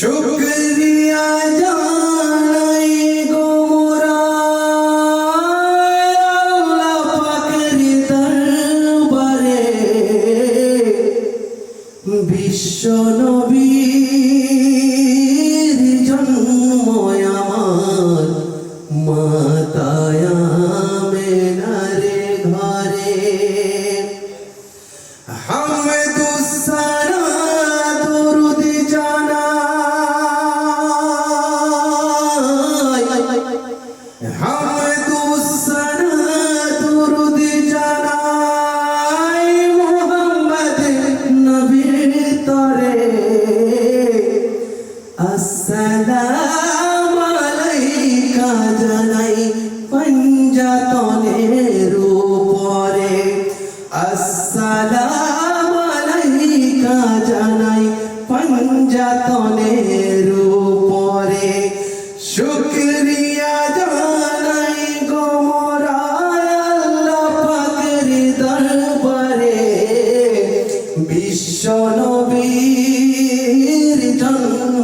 জানাই আসসালাম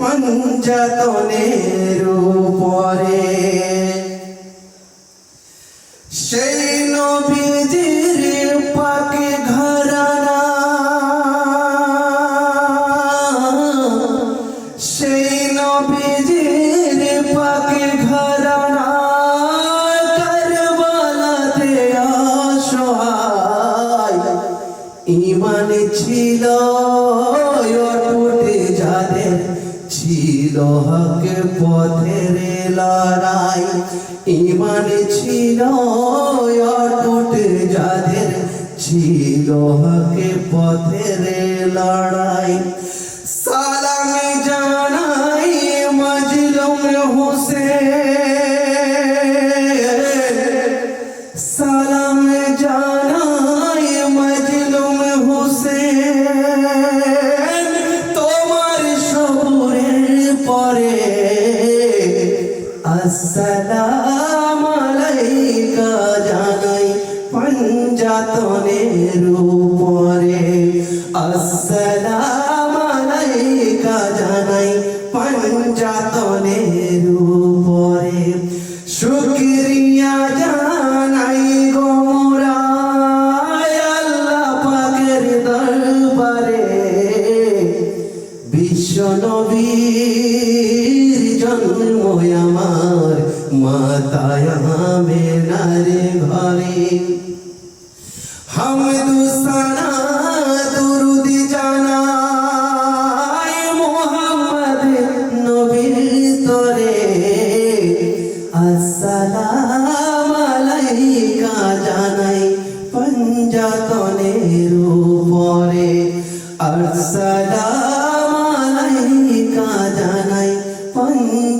পঞ্জাতনের উপরে। সেই নবীজির পাকে ঘরানা সেই নবীজির পাকে ঘরানা ইমান ছিল অটুট যাদের ছিল হকে পথের লড়াই। ইমান ছিল অটুট যাদের ছিল হকে পথের লড়াই। আসসালাম আলাইকা জানাই পঞ্জাতনের উপরে। আসসালাম আলাইকা জানাই পঞ্জাতনের উপরে। শুক্রিয়া জন্ম আমার, মাতায় মেনারে ঘরে। হামদুসানা দুরুদ জানাই মুহাম্মদ নবীর তরে। আসসালাম আলাইকা জানাই পঞ্জাতনের উপরে। আসসালাম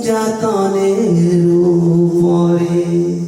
যতনের উপরে।